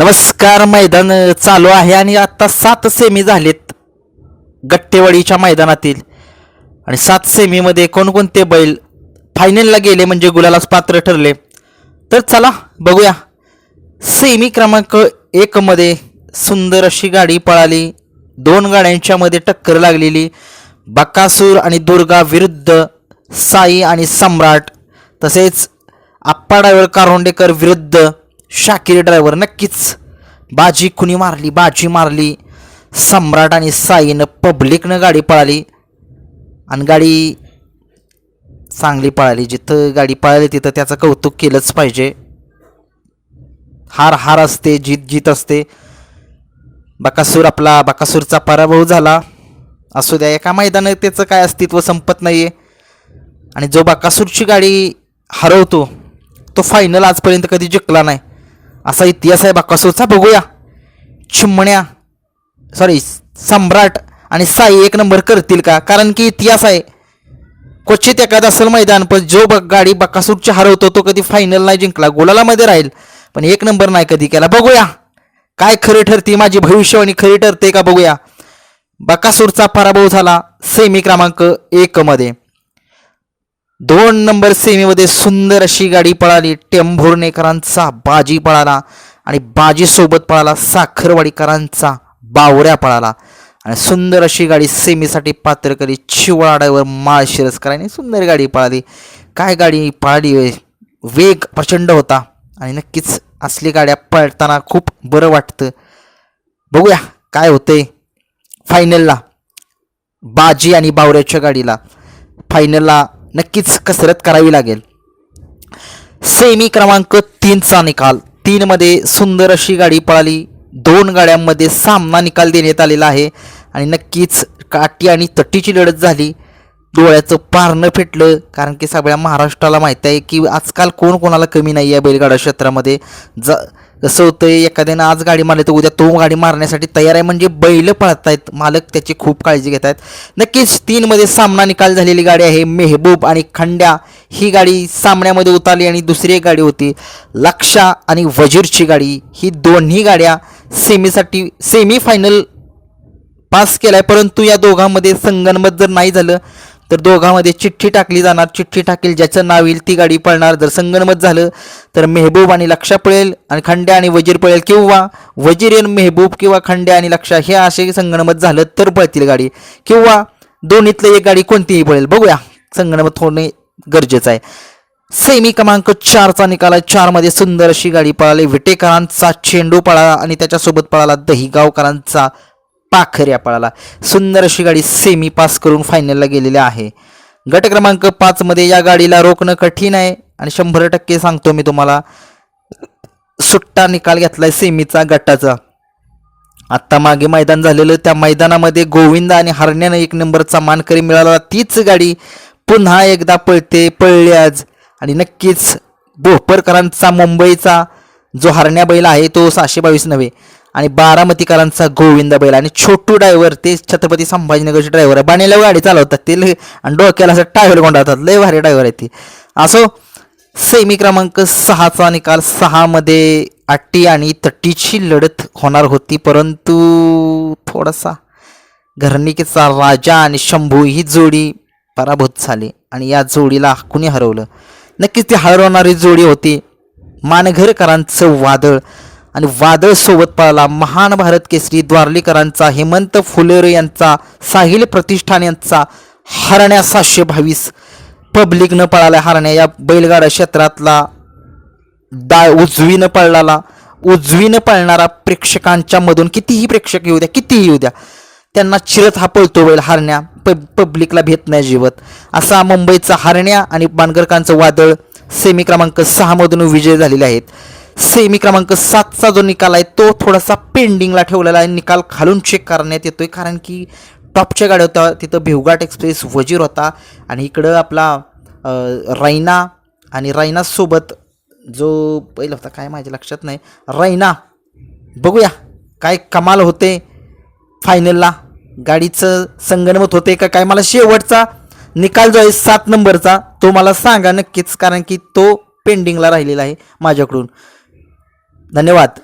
नमस्कार मैदान चालू आहे आणि आता सात सेमी झालेत गट्टेवाडीच्या मैदानातील. आणि सात सेमीमध्ये कोणकोणते बैल फायनलला गेले म्हणजे गुलालाच पात्र ठरले? तर चला बघूया. सेमी क्रमांक एकमध्ये सुंदर अशी गाडी पळाली. दोन गाड्यांच्यामध्ये टक्कर लागलेली. बकासूर आणि दुर्गा विरुद्ध साई आणि सम्राट. तसेच आप्पा ड्रायव्हर कारोंडेकर विरुद्ध शाकीर ड्रायव्हर नक्कीच. बाजी कुणी मारली? बाजी मारली. सम्राट आणि साईनं पब्लिकनं गाडी पळाली. आणि गाडी चांगली पळाली. जिथं गाडी पळाली तिथं त्याचं कौतुक केलंच पाहिजे. हार हार असते जीत जीत असते. बकासूर आपला बकासूरचा पराभव झाला. असू द्या एका मैदानात त्याचं काय अस्तित्व संपत नाही आहे आणि जो बकासूरची गाडी हरवतो तो फायनल आजपर्यंत कधी जिंकला नाही. असा इतिहास आहे बकासूरचा. बघूया. चिमण्या सॉरी सम्राट आणि साई एक नंबर करतील का? कारण की इतिहास आहे. क्वचित एखादा असेल मैदान पण जो ब गाडी बकासूरची हरवतो तो कधी फायनल नाही जिंकला. गोलालामध्ये राहील पण एक नंबर नाही कधी केला. बघूया. काय खरी ठरते माझी भविष्यवाणी? खरी ठरते का? बघूया. बकासूरचा पराभव झाला सेमी क्रमांक एकमध्ये दोन नंबर सेमीमध्ये सुंदर अशी गाडी पळाली. टेंभुर्णेकरांचा बाजी पळाला आणि बाजीसोबत पळाला साखरवाडीकरांचा बावऱ्या पळाला. आणि सुंदर अशी गाडी सेमीसाठी पात्र केली चिवळाड्यावर माळ शिरस्करांनी सुंदर गाडी पळाली. काय गाडी पळाली वेग प्रचंड होता आणि नक्कीच असली गाड्या पळताना खूप बरं वाटतं. बघूया काय होतंय फायनलला बाजी आणि बावऱ्याच्या गाडीला. फायनलला नक्कीच कसरत करावी लागेल. सेमी क्रमांक तीनचा निकाल. तीनमध्ये सुंदर अशी गाडी पळाली. दोन गाड्यांमध्ये सामना निकाल देण्यात आलेला आहे. आणि नक्कीच काठी आणि तट्टीची लढत झाली. डोळ्याचं पारणं फेटलं. कारण की सगळ्या महाराष्ट्राला माहीत आहे की आजकाल कोण कोणाला कमी नाही आहे बैलगाडा क्षेत्रामध्ये. ज कसं आहे एखाद्यानं आज गाडी मारली तर उद्या तो गाडी मारण्यासाठी तयार आहे म्हणजे बैल पळत आहेत मालक त्याची खूप काळजी घेत आहेत. नक्कीच तीनमध्ये सामना निकाल झालेली गाडी आहे मेहबूब आणि खंड्या. ही गाडी सामन्यामध्ये उतरली आणि दुसरी एक गाडी होती. लक्षा आणि वजीरची गाडी. ही दोन्ही गाड्या सेमीसाठी सेमी फायनल पास आहे परंतु या दोघांमध्ये संगनमत जर नाही झालं तर दोघांमध्ये चिठ्ठी टाकली जाणार. चिठ्ठी टाकेल ज्याचं नाव येईल ती गाडी पळणार. जर संगणमत झालं तर मेहबूब आणि लक्षा पळेल आणि खंड्या आणि वजीर पळेल किंवा वजीर आणि मेहबूब किंवा खंड्या आणि लक्षा हे असे संगणमत झालं तर पळतील गाडी. किंवा दोन्हीतलं एक गाडी कोणतीही पळेल. बघूया. संगणमत होणे गरजेचं आहे. सेमी क्रमांक चारचा निकाल आहे. चारमध्ये सुंदर अशी गाडी पळाली. विटेकरांचा चेंडू पळाला आणि त्याच्यासोबत पळाला दहीगावकरांचा पाखर या पळाला. सुंदर अशी गाडी सेमी पास करून फायनलला गेलेली आहे. गट क्रमांक पाचमध्ये या गाडीला रोखणं कठीण आहे. आणि शंभर टक्के सांगतो मी तुम्हाला सुट्टा निकाल घेतलाय सेमीचा गटाचा. आत्ता मागे मैदान झालेलं त्या मैदानामध्ये गोविंद आणि हरण्यानं एक नंबरचा मानकरी मिळाला. तीच गाडी पुन्हा एकदा पळते पळली आज. आणि नक्कीच भोपरकरांचा मुंबईचा जो हरण्या बैल आहे तो सहाशे बावीस नव्हे आणि बारामतीकरांचा गोविंद बैल आणि छोटू ड्रायव्हर ते छत्रपती संभाजीनगरचे ड्रायव्हर आहे. बाणेला गाडी चालवतात ते लय आणि डोक्याला असं टायर गोंडावतात लय भारी ड्रायव्हर आहे ती. असो सेमी क्रमांक सहाचा निकाल सहामध्ये अट्टी आणि तट्टीची लढत होणार होती. परंतु थोडासा घरणिकेचा राजा आणि शंभू ही जोडी पराभूत झाली आणि या जोडीला कुणी हरवलं. नक्कीच ती हरवणारी जोडी होती. मानघरकरांचं वादळ. आणि वादळ सोबत पळाला. महान भारत केसरी द्वारलीकरांचा हेमंत फुलेरे यांचा साहिल प्रतिष्ठान यांचा हरण्या सातशे बावीस. पब्लिकनं पळाला हरण्या. या बैलगाडा क्षेत्रातला दा उजवीनं पळलाला उजवीनं पळणारा प्रेक्षकांच्या मधून कितीही प्रेक्षक येऊ द्या कितीही येऊ द्या त्यांना चिरत हा पळतो बैल हरण्या. प पब्लिकला भेट नाही जीवत. असा मुंबईचा हरण्या आणि बांगरकांचं वादळ सेमी क्रमांक सहामधून विजय झालेले आहेत. सेमी क्रमांक सातचा जो निकाल आहे तो थोडासा पेंडिंगला ठेवलेला आहे. निकाल खालून चेक करण्यात येतोय कारण की टॉपच्या गाड्या होत्या तिथं भिवघाट एक्सप्रेस वजीर होता. आणि इकडं आपला रैना आणि रैनासोबत जो पहिला होता काय माझ्या लक्षात नाही. रैना बघूया काय कमाल होते फायनलला गाडीचं संगणमत होते का काय? मला शेवटचा निकाल जो आहे सात नंबरचा तो मला सांगा नक्कीच कारण की तो पेंडिंगला राहिलेला आहे माझ्याकडून. धन्यवाद.